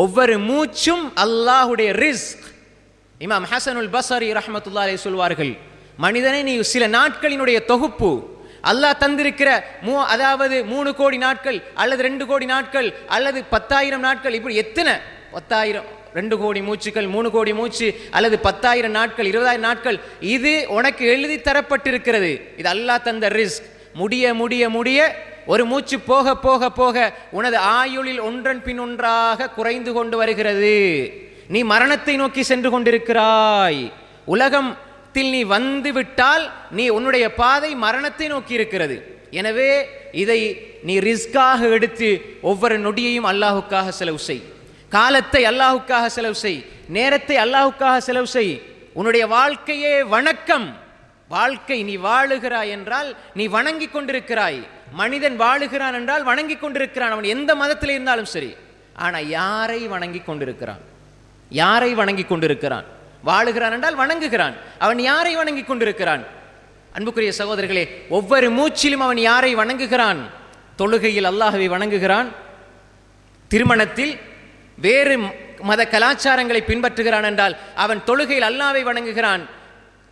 ஒவ்வொரு மூச்சும் அல்லாஹுடைய ரிஸ்க். இமாம் ஹசனுல் பசரி ரஹமத்துல்லா அலைஹி சொல்வார்கள் மனிதனை நீ சில நாட்களினுடைய தொகுப்பு. அல்லாஹ் தந்திருக்கிற மூ அதாவது மூணு கோடி நாட்கள் அல்லது ரெண்டு கோடி நாட்கள் அல்லது பத்தாயிரம் நாட்கள் இப்படி எத்தனை? பத்தாயிரம் ரெண்டு கோடி மூச்சுக்கள் மூணு கோடி மூச்சு அல்லது பத்தாயிரம் நாட்கள் இருபதாயிரம் நாட்கள் இது உனக்கு எழுதி தரப்பட்டிருக்கிறது. இது அல்லாஹ் தந்த ரிஸ்க். முடிய முடிய முடிய ஒரு மூச்சு போக போக போக உனது ஆயுளில் ஒன்றன் பின் ஒன்றாக குறைந்து கொண்டு வருகிறது. நீ மரணத்தை நோக்கி சென்று கொண்டிருக்கிறாய். உலகத்தில் நீ வந்து விட்டால் நீ உன்னுடைய பாதை மரணத்தை நோக்கி இருக்கிறது. எனவே இதை நீ ரிஸ்காக எடுத்து ஒவ்வொரு நொடியையும் அல்லாஹுக்காக செலவு செய். காலத்தை அல்லாஹுக்காக செலவு செய். நேரத்தை அல்லாஹுக்காக செலவு செய். உன்னுடைய வாழ்க்கையே வணக்கம். வாழ்க்கை நீ வாழுகிறாய் என்றால் நீ வணங்கி கொண்டிருக்கிறாய். மனிதன் வாழுகிறான் என்றால் வணங்கி கொண்டிருக்கிறான். அவன் எந்த மதத்தில் இருந்தாலும் சரி. ஆனா யாரை வணங்கி கொண்டிருக்கிறான்? யாரை வணங்கி கொண்டிருக்கிறான்? வாழுகிறான் என்றால் வணங்குகிறான். அவன் யாரை வணங்கி கொண்டிருக்கிறான்? அன்புக்குரிய சகோதரர்களே ஒவ்வொரு மூச்சிலும் அவன் யாரை வணங்குகிறான்? தொழுகையில் அல்லாஹவை வணங்குகிறான். திருமணத்தில் வேறு மத கலாச்சாரங்களை பின்பற்றுகிறான் என்றால் அவன் தொழுகையில் அல்லாவை வணங்குகிறான்.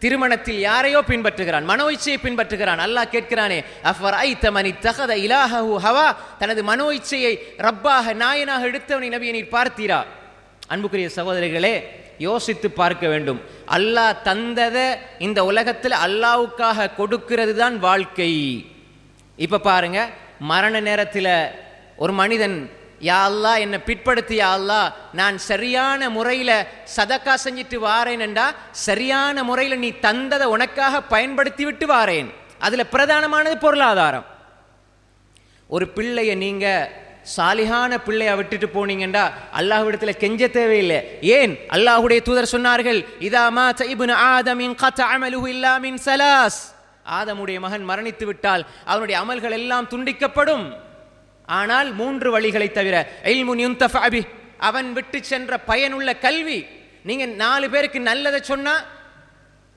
திருமணத்தில் யாரையோ பின்பற்றுகிறான் மனோ இச்சையை பின்பற்றுகிறான். அல்லாஹ் கேட்கிறானே அஃபர் ஐ தமனி தகத இலாஹு ஹவா? தனது மனோ இச்சையை ரப்பாக நாயனாக எடுத்தவனை நபியை நீர் பார்த்தீரா? அன்புக்குரிய சகோதரிகளே யோசித்து பார்க்க வேண்டும். அல்லாஹ் தந்ததை இந்த உலகத்தில் அல்லாவுக்காக கொடுக்கிறது தான் வாழ்க்கை. இப்போ பாருங்க மரண நேரத்தில் ஒரு மனிதன் யா அல்லாஹ் என்னை பிற்படுத்தி யா நான் சரியான முறையில் சதக்கா செஞ்சுட்டு வாரேன் என்றா சரியான முறையில் நீ தந்ததை உனக்காக பயன்படுத்தி விட்டு வாரேன். அதில் பிரதானமானது பொருளாதாரம். ஒரு பிள்ளையை நீங்க சாலிகான பிள்ளையை விட்டுட்டு போனீங்கண்டா அல்லாஹ்விடத்தில் கெஞ்ச தேவையில்லை. ஏன்? அல்லாஹ்வுடைய தூதர் சொன்னார்கள் இதாமா சைபுன் ஆதமின் கத அமலுஹு இல்லாமின் சலாஸ். ஆதமுடைய மகன் மரணித்து விட்டால் அவனுடைய அமல்கள் எல்லாம் துண்டிக்கப்படும். ஆனால் மூன்று வழிகளை தவிர அபி அவன் விட்டு சென்ற பயனுள்ள கல்வி. நீங்க நாலு பேருக்கு நல்லதை சொன்னா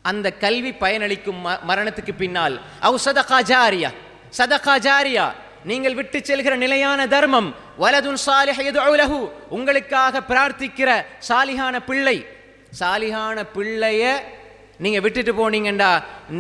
அந்த கல்வி பயனளிக்கும் ம- மரணத்துக்கு பின்னால். அவு சதகா ஜாரியா? சதகா ஜாரியா. நீங்கள் விட்டு செல்கிற நிலையான தர்மம். வலதுன் சாலிஹ யதுஉ உங்களுக்காக பிரார்த்திக்கிற சாலிஹான பிள்ளை. சாலிஹான பிள்ளைய நீங்கள் விட்டுட்டு போனீங்கண்டா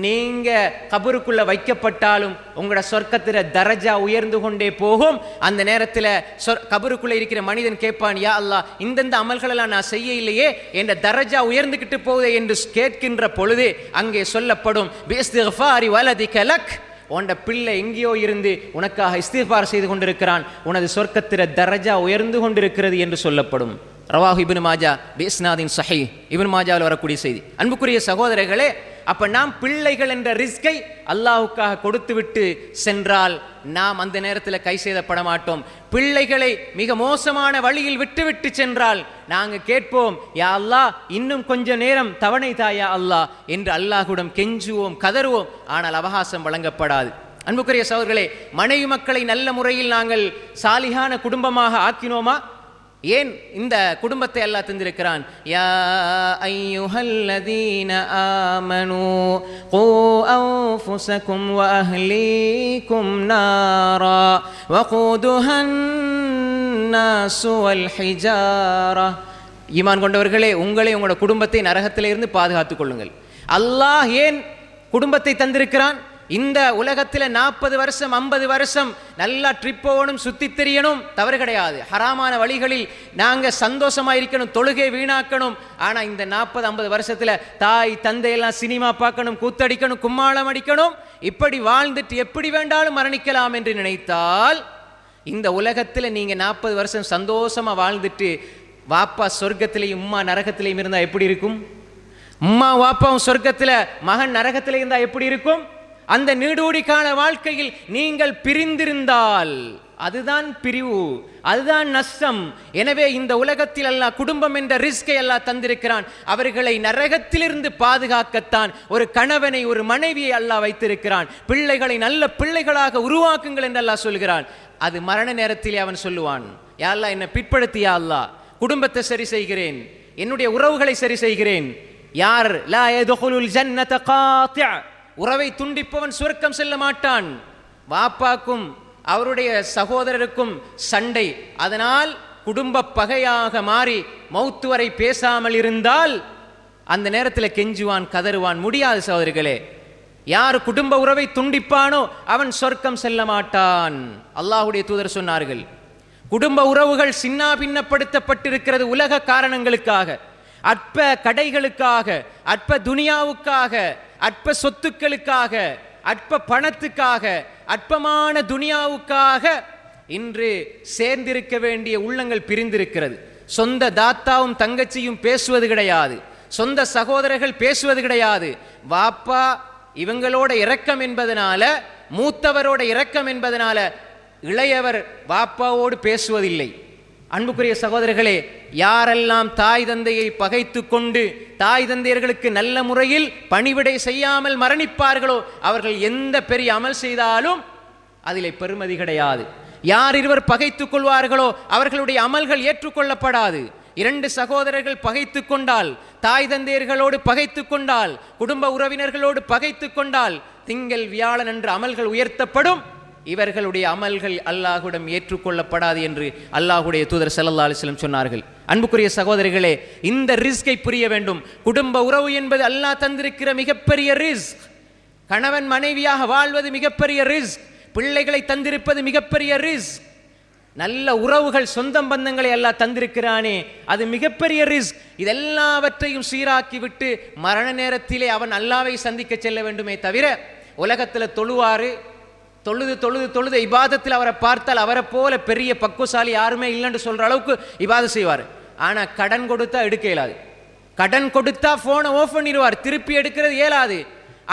நீங்கள் கபருக்குள்ளே வைக்கப்பட்டாலும் உங்களோட சொர்க்கத்தில் தரஜா உயர்ந்து கொண்டே போகும். அந்த நேரத்தில் சொர் கபருக்குள்ளே இருக்கிற மனிதன் கேட்பான் யா அல்லா இந்தந்த அமல்களெல்லாம் நான் செய்ய இல்லையே என்ற தரஜா உயர்ந்துக்கிட்டு போகுதே என்று கேட்கின்ற பொழுது அங்கே சொல்லப்படும் பிஸ்திஃபாரி வலதி கலக் உன்ட பிள்ளை எங்கேயோ இருந்து உனக்காக இஸ்திஃபார் செய்து கொண்டிருக்கிறான். உனது சொர்க்கத்திர தரஜா உயர்ந்து கொண்டிருக்கிறது என்று சொல்லப்படும். ரவாஹு இபின் மாஜா பேஸ்நாதின் சஹி. இபின் மாஜாவில் வரக்கூடிய செய்தி. அன்புக்குரிய சகோதரர்களே அப்ப நாம் பிள்ளைகள் என்ற ரிஸ்கை அல்லாஹுக்காக கொடுத்து விட்டு சென்றால் நாம் அந்த நேரத்தில் கை செய்தப்பட மாட்டோம். பிள்ளைகளை மிக மோசமான வழியில் விட்டுவிட்டு சென்றால் நாங்க கேட்போம் யா அல்லாஹ் இன்னும் கொஞ்ச நேரம் தவணை தாயா அல்லாஹ் என்று அல்லாஹுடன் கெஞ்சுவோம் கதறுவோம். ஆனால் அவகாசம் வழங்கப்படாது. அன்புக்குரிய சகோதரர்களே மனைவி மக்களை நல்ல முறையில் நாங்கள் சாலிகான குடும்பமாக ஆக்கினோமா? ஏன் இந்த குடும்பத்தை அல்லாஹ் தந்திருக்கிறான்? யா ஐயுஹல்லதீன ஆமனு கூ அன்ஃபுஸகும் வ அஹ்லீகும் நாரா வகூதுஹன் நாசு வல் ஹிஜாரா. ஈமான் கொண்டவர்களே உங்களை உங்களோட குடும்பத்தை நரகத்திலிருந்து பாதுகாத்துக் கொள்ளுங்கள். அல்லாஹ் ஏன் குடும்பத்தை தந்திருக்கிறான்? இந்த உலகத்தில் நாற்பது வருஷம் ஐம்பது வருஷம் நல்லா ட்ரிப் போகணும் சுத்தி தெரியணும் தவறு கிடையாது. ஹராமான வழிகளில் நாங்கள் சந்தோஷமா இருக்கணும் தொழுகை வீணாக்கணும். ஆனால் இந்த நாற்பது ஐம்பது வருஷத்துல தாய் தந்தையெல்லாம் சினிமா பார்க்கணும் கூத்தடிக்கணும் கும்மாளம் அடிக்கணும். இப்படி வாழ்ந்துட்டு எப்படி வேண்டாலும் மரணிக்கலாம் என்று நினைத்தால் இந்த உலகத்தில் நீங்கள் நாற்பது வருஷம் சந்தோஷமா வாழ்ந்துட்டு வாப்பா சொர்க்கத்திலையும் உம்மா நரகத்திலையும் இருந்தால் எப்படி இருக்கும்? உம்மா வாப்பாவும் சொர்க்கத்துல மகன் நரகத்திலே இருந்தால் எப்படி இருக்கும்? அந்த நீடூடிக்கான வாழ்க்கையில் நீங்கள் பிரிந்திருந்தால் அதுதான் பிரிவு அதுதான் நஷ்டம். எனவே இந்த உலகத்தில் அல்லாஹ் குடும்பம் என்ற ரிஸ்கை எல்லாம் தந்திருக்கிறான். அவர்களை நரகத்திலிருந்து பாதுகாக்கத்தான் ஒரு கணவனை ஒரு மனைவியை அல்லாஹ் வைத்திருக்கிறான். பிள்ளைகளை நல்ல பிள்ளைகளாக உருவாக்குங்கள் என்று அல்லாஹ் சொல்கிறான். அது மரண நேரத்திலே அவன் சொல்லுவான் யா என்னை பிற்படுத்தியா அல்லா குடும்பத்தை சரி செய்கிறேன். என்னுடைய உறவுகளை சரி செய்கிறேன். யார்? லா யதுகுலுல் ஜன்னத காத்தியா உறவை துண்டிப்பவன் சுருக்கம் செல்ல மாட்டான். வாப்பாக்கும் அவருடைய சகோதரருக்கும் சண்டை. அதனால் குடும்ப பகையாக மாறி மௌத்து வரை பேசாமல் இருந்தால் அந்த நேரத்தில் கெஞ்சுவான் கதறுவான். முடியாது சகோதரிகளே. யார் குடும்ப உறவை துண்டிப்பானோ அவன் சொர்க்கம் செல்ல மாட்டான். அல்லாஹுடைய தூதர் சொன்னார்கள் குடும்ப உறவுகள் சின்னா பின்னப்படுத்தப்பட்டிருக்கிறது உலக காரணங்களுக்காக. அற்ப கடைகளுக்காக அற்ப துனியாவுக்காக அற்ப சொத்துக்களுக்காக அற்ப பணத்துக்காக அற்பமான துனியாவுக்காக இன்று சேர்ந்திருக்க வேண்டிய உள்ளங்கள் பிரிந்திருக்கிறது. சொந்த தாத்தாவும் தங்கச்சியும் பேசுவது கிடையாது. சொந்த சகோதரர்கள் பேசுவது கிடையாது. வாப்பா இவங்களோட இரக்கம் என்பதனால மூத்தவரோட இரக்கம் என்பதனால இளையவர் வாப்பாவோடு பேசுவதில்லை. அன்புக்குரிய சகோதரர்களே யாரெல்லாம் தாய் தந்தையை பகைத்து கொண்டு தாய் தந்தையர்களுக்கு நல்ல முறையில் பணிவிடை செய்யாமல் மரணிப்பார்களோ அவர்கள் எந்த பெரிய அமல் செய்தாலும் அதிலே பெருமதி கிடையாது. யார் இருவர் பகைத்துக் கொள்வார்களோ அவர்களுடைய அமல்கள் ஏற்றுக்கொள்ளப்படாது. இரண்டு சகோதரர்கள் பகைத்து கொண்டால் தாய் தந்தையர்களோடு பகைத்து கொண்டால் குடும்ப உறவினர்களோடு பகைத்து கொண்டால் திங்கள் வியாழன் என்று அமல்கள் உயர்த்தப்படும். இவர்களுடைய அமல்கள் அல்லாஹுடம் ஏற்றுக்கொள்ளப்படாது என்று அல்லாஹுடைய தூதர் ஸல்லல்லாஹு அலிஸ்லம் சொன்னார்கள். அன்புக்குரிய சகோதரிகளே இந்த ரிஸ்கை புரிய வேண்டும். குடும்ப உறவு என்பது அல்லாஹ் தந்திருக்கிற மிகப்பெரிய ரிஸ்க். கணவன் மனைவியாக வாழ்வது மிகப்பெரிய ரிஸ்க். பிள்ளைகளை தந்திருப்பது மிகப்பெரிய ரிஸ்க். நல்ல உறவுகள் சொந்தம் பந்தங்களை எல்லாம் தந்திருக்கிறானே அது மிகப்பெரிய ரிஸ்க். இதெல்லாவற்றையும் சீராக்கி விட்டு மரண நேரத்திலே அவன் அல்லாவை சந்திக்க செல்ல வேண்டுமே தவிர உலகத்தில் தொழுவாறு தொழுது தொழுது தொழுது இபாதத்தில் அவரை பார்த்தால் அவரை போல பெரிய பக்குவசாலி யாருமே இல்லைன்னு சொல்கிற அளவுக்கு இபாதம் செய்வார். ஆனால் கடன் கொடுத்தா எடுக்க இயலாது. கடன் கொடுத்தா ஃபோனை ஓஃப் பண்ணிடுவார். திருப்பி எடுக்கிறது இயலாது.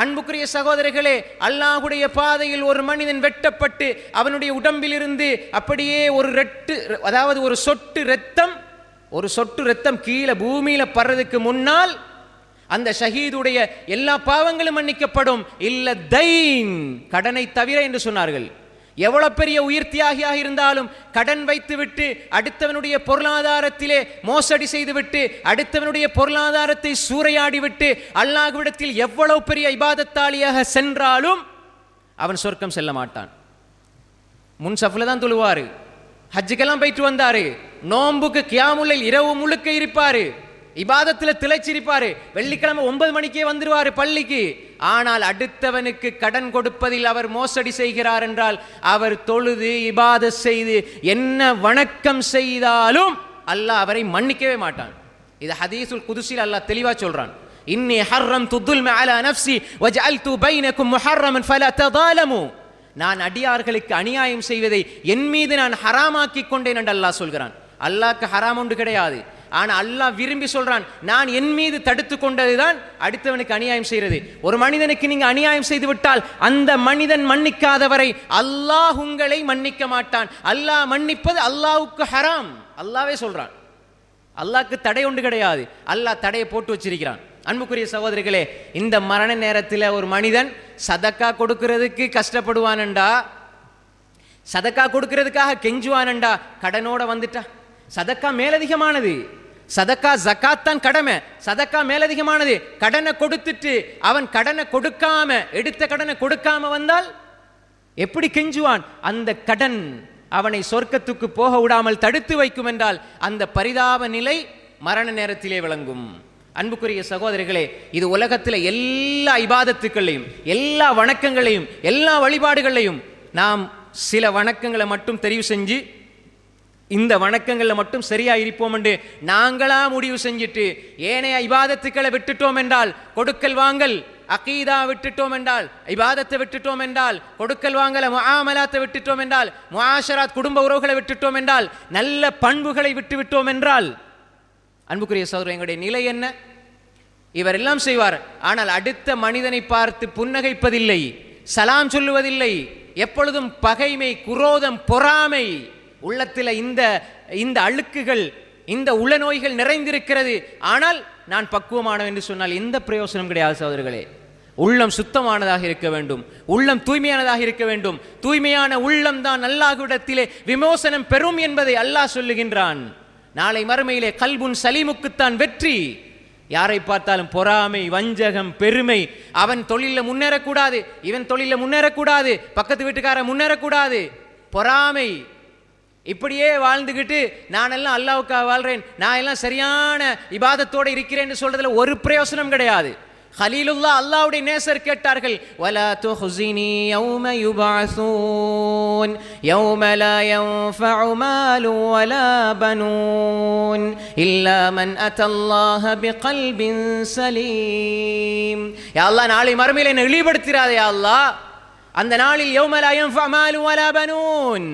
அன்புக்குரிய சகோதரர்களே அல்லாஹுடைய பாதையில் ஒரு மனிதன் வெட்டப்பட்டு அவனுடைய உடம்பிலிருந்து அப்படியே ஒரு ரெட்டு அதாவது ஒரு சொட்டு ரத்தம் ஒரு சொட்டு ரத்தம் கீழே பூமியில் படுறதுக்கு முன்னால் அந்த ஷஹீதுடைய எல்லா பாவங்களும் மன்னிக்கப்படும். இல்ல தைன் கடனை தவிர என்று சொன்னார்கள். எவ்வளவு பெரிய உயிர் தியாகியாக இருந்தாலும் கடன் வைத்துவிட்டு அடுத்தவனுடைய பொருளாதாரத்திலே மோசடி செய்துவிட்டு அடுத்தவனுடைய பொருளாதாரத்தை சூறையாடிவிட்டு அல்லாஹ்விடத்தில் எவ்வளவு பெரிய இபாதத்தாளியாக சென்றாலும் அவன் சொர்க்கம் செல்ல மாட்டான். முன் சஃபில் தான் தொழுவாரு. ஹஜ்ஜுக்கெல்லாம் போயிட்டு வந்தாரு. நோம்புக்கு கியாமுல்லைல் இரவு முழுக்க இருப்பாரு. இபாதத்தில் திளைச்சிருப்பாரு. வெள்ளிக்கிழமை ஒன்பது மணிக்கே வந்துருவாரு பள்ளிக்கு. ஆனால் அடுத்தவனுக்கு கடன் கொடுப்பதில் அவர் மோசடி செய்கிறார் என்றால் அவர் தொழுது இபாத செய்து என்ன வணக்கம் செய்தாலும் அல்லாஹ் அவரை மன்னிக்கவே மாட்டான். இது ஹதீசுல் குதுசில் அல்லாஹ் தெளிவாக சொல்றான். இன்னி ஹர்ரம் துதுல் அலா நஃப்சி வஜஅல்து பைனக்கும் முஹர்ரமன் ஃபலா ததாலமு. நான் அடியார்களுக்கு அநியாயம் செய்வதை என் மீது நான் ஹராமாக்கி கொண்டேன் என்று அல்லாஹ் சொல்கிறான். அல்லாஹ்க்கு ஹராம் ஒன்று கிடையாது. ஆனா அல்லாஹ் விரும்பி சொல்றான் நான் என் மீது தடுத்து கொண்டதுதான் அடுத்தவனுக்கு அநியாயம் செய்கிறது ஒரு மனிதனுக்கு நீங்க அநியாயம் செய்து விட்டால் அந்த மனிதன் மன்னிக்காதவரை அல்லாஹ் உங்களை மன்னிக்க மாட்டான். அல்லாஹ் மன்னிப்பது அல்லாஹுக்கு ஹராம். அல்லாவே சொல்றான். அல்லாஹ்க்கு தடை ஒன்று கிடையாது. அல்லாஹ் தடையை போட்டு வச்சிருக்கிறான். அன்புக்குரிய சகோதரிகளே இந்த மரண நேரத்தில் ஒரு மனிதன் சதக்கா கொடுக்கறதுக்கு கஷ்டப்படுவானண்டா? சதக்கா கொடுக்கறதுக்காக கெஞ்சுவானண்டா? கடனோட வந்துட்டா? சதக்கா மேலதிகமானது. சதக்கா ஜக்காத் தான் கடமை. சதக்கா மேலதிகமானது. கடனை கொடுத்துட்டு அவன் கடனை கொடுக்காம எடுத்த கடனை கொடுக்காம வந்தால் எப்படி கெஞ்சுவான்? அந்த கடன் அவனை சொர்க்கத்துக்கு போக விடாமல் தடுத்து வைக்கும் என்றால் அந்த பரிதாப நிலை மரண நேரத்திலே விளங்கும். அன்புக்குரிய சகோதரிகளே இது உலகத்தில் எல்லா இபாதத்துக்களையும் எல்லா வணக்கங்களையும் எல்லா வழிபாடுகளையும் நாம் சில வணக்கங்களை மட்டும் தெரிவு செஞ்சு இந்த வணக்கங்களில் மட்டும் சரியா இருப்போம் என்று நாங்களா முடிவு செஞ்சுட்டு ஏனைய இபாதத்துக்களை விட்டுட்டோம் என்றால் கொடுக்கல் வாங்கல் அகீதா விட்டுட்டோம் என்றால் இபாதத்தை விட்டுட்டோம் என்றால் கொடுக்கல் வாங்கல முஆமலாத்தை விட்டுட்டோம் என்றால் முஆஷராத் குடும்ப உறவுகளை விட்டுட்டோம் என்றால் நல்ல பண்புகளை விட்டு விட்டோம் என்றால் அன்புக்குரிய சகோதரர் எங்களுடைய நிலை என்ன? இவர் எல்லாம் செய்வார். ஆனால் அடுத்த மனிதனை பார்த்து புன்னகைப்பதில்லை சலாம் சொல்லுவதில்லை எப்பொழுதும் பகைமை குரோதம் பொறாமை உள்ளத்தில் இந்த இந்த அழுக்குகள் இந்த உள்ள நோய்கள் நிறைந்திருக்கிறது. ஆனால் நான் பக்குவமானவன் என்று சொன்னால் எந்த பிரயோசனம் கிடையாது சகோதரர்களே. உள்ளம் சுத்தமானதாக இருக்க வேண்டும். உள்ளம் தூய்மையானதாக இருக்க வேண்டும். தூய்மையான உள்ளம் தான் அல்லாஹ்விடத்திலே விமோசனம் பெறும் என்பதை அல்லாஹ் சொல்லுகின்றான். நாளை மறுமையிலே கல்புன் சலீமுக்குத்தான் வெற்றி. யாரை பார்த்தாலும் பொறாமை வஞ்சகம் பெருமை. அவன் தொழில முன்னேறக்கூடாது இவன் தொழிலில் முன்னேறக்கூடாது பக்கத்து வீட்டுக்காரன் முன்னேறக்கூடாது. பொறாமை. இப்படியே வாழ்ந்துக்கிட்டு நானெல்லாம் அல்லாவுக்காக வாழ்கிறேன் நான் எல்லாம் சரியான இபாதத்தோடு இருக்கிறேன்னு சொல்றதுல ஒரு பிரயோசனம் கிடையாது. ஹலீலுல்லா அல்லாஹ்வுடைய நேசர் கேட்டார்கள் வலா துஹ்ஸினி யௌம யுபஅஸூன் யௌம லா யன்ஃபஉ மாலு வலா பனூன். இல்லா மன் அத்தல்லாஹ பிகல்பின் சலீம். யா அல்லாஹ் நாளை மறுமையில் என்னை இழிபடுத்திராதே யா அல்லாஹ்? அந்த நாளில் யௌமலாயம் பனூன்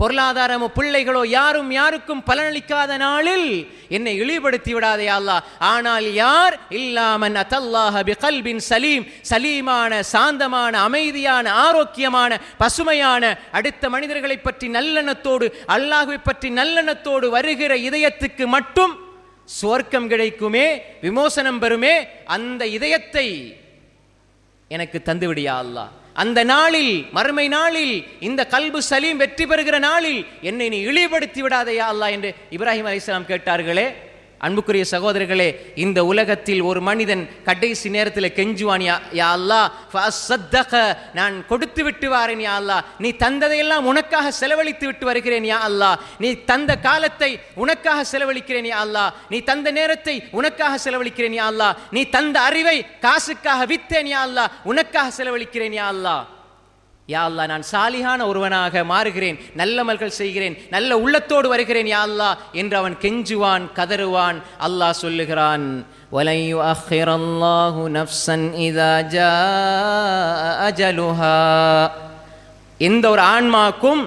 பொருளாதாரமோ பிள்ளைகளோ யாரும் யாருக்கும் பலனளிக்காத நாளில் என்னை இழிபடுத்தி விடாதே அல்லாஹ் ஆனால் யார் இல்லாமன் அதல்லாஹ பிகல்பின் சலீம் சலீமான சாந்தமான அமைதியான ஆரோக்கியமான பசுமையான அடுத்த மனிதர்களை பற்றி நல்லெண்ணத்தோடு அல்லாஹுவை பற்றி நல்லெண்ணத்தோடு வருகிற இதயத்துக்கு மட்டும் சுவர்க்கம் கிடைக்குமே விமோசனம் பெறுமே அந்த இதயத்தை எனக்கு தந்துவிடியா அல்லாஹ் அந்த நாளில் மறுமை நாளில் இந்த கல்பு சலீம் வெற்றி பெறுகிற நாளில் என்னை நீ இழிவுபடுத்தி விடாதையா அல்லா என்று இப்ராஹிம் அலைஹிஸ்ஸலாம் கேட்டார்களே. அன்புக்குரிய சகோதரர்களே இந்த உலகத்தில் ஒரு மனிதன் கடைசி நேரத்தில் கெஞ்சுவான் யா அல்லாஹ் நான் கொடுத்து விட்டு வாரேன் யா அல்லாஹ். நீ தந்ததையெல்லாம் உனக்காக செலவழித்து விட்டு வருகிறேன் யா அல்லா நீ தந்த காலத்தை உனக்காக செலவழிக்கிறேன் யா அல்லாஹ். நீ தந்த நேரத்தை உனக்காக செலவழிக்கிறேன் யா அல்லா நீ தந்த அறிவை காசுக்காக வித்தேன் யா அல்லாஹ். உனக்காக செலவழிக்கிறேன் யா அல்லா யா அல்லா நான் சாலிகான ஒருவனாக மாறுகிறேன் நல்லமல்கள் செய்கிறேன் நல்ல உள்ளத்தோடு வருகிறேன் யா அல்லா என்று அவன் கெஞ்சுவான் கதறுவான். அல்லாஹ் சொல்லுகிறான் எந்த ஒரு ஆன்மாக்கும்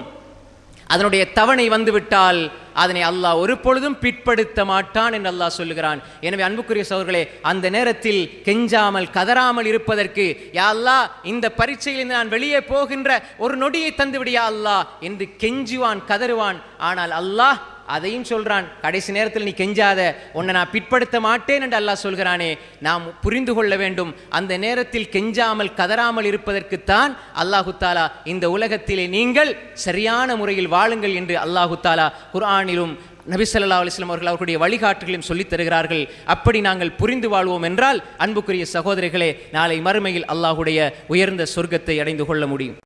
அதனுடைய தவணை வந்துவிட்டால் அதனை அல்லாஹ் ஒரு பொழுதும் பிற்படுத்த மாட்டான் என்று அல்லாஹ் சொல்லுகிறான். எனவே அன்புக்குரிய சோர்களே அந்த நேரத்தில் கெஞ்சாமல் கதறாமல் இருப்பதற்கு யா அல்லாஹ் இந்த பரீட்சையில் நான் வெளியே போகின்ற ஒரு நொடியை தந்து விடியா அல்லாஹ் என்று கெஞ்சுவான் கதறுவான். ஆனால் அல்லாஹ் அதையும் சொல்கிறான் கடைசி நேரத்தில் நீ கெஞ்சாத உன்னை நான் பிற்படுத்த மாட்டேன் என்று அல்லாஹ் சொல்கிறானே நாம் புரிந்து கொள்ள வேண்டும் அந்த நேரத்தில் கெஞ்சாமல் கதறாமல் இருப்பதற்குத்தான் அல்லாஹு தாலா இந்த உலகத்திலே நீங்கள் சரியான முறையில் வாழுங்கள் என்று அல்லாஹு தாலா குர்ஆனிலும் நபி ஸல்லல்லாஹு அலிஸ்லாம் அவர்கள் அவர்களுடைய வழிகாட்டுகளையும் சொல்லித் தருகிறார்கள். அப்படி நாங்கள் புரிந்து வாழ்வோம் என்றால் அன்புக்குரிய சகோதரிகளே நாளை மறுமையில் அல்லாஹுடைய உயர்ந்த சொர்க்கத்தை அடைந்து கொள்ள முடியும்.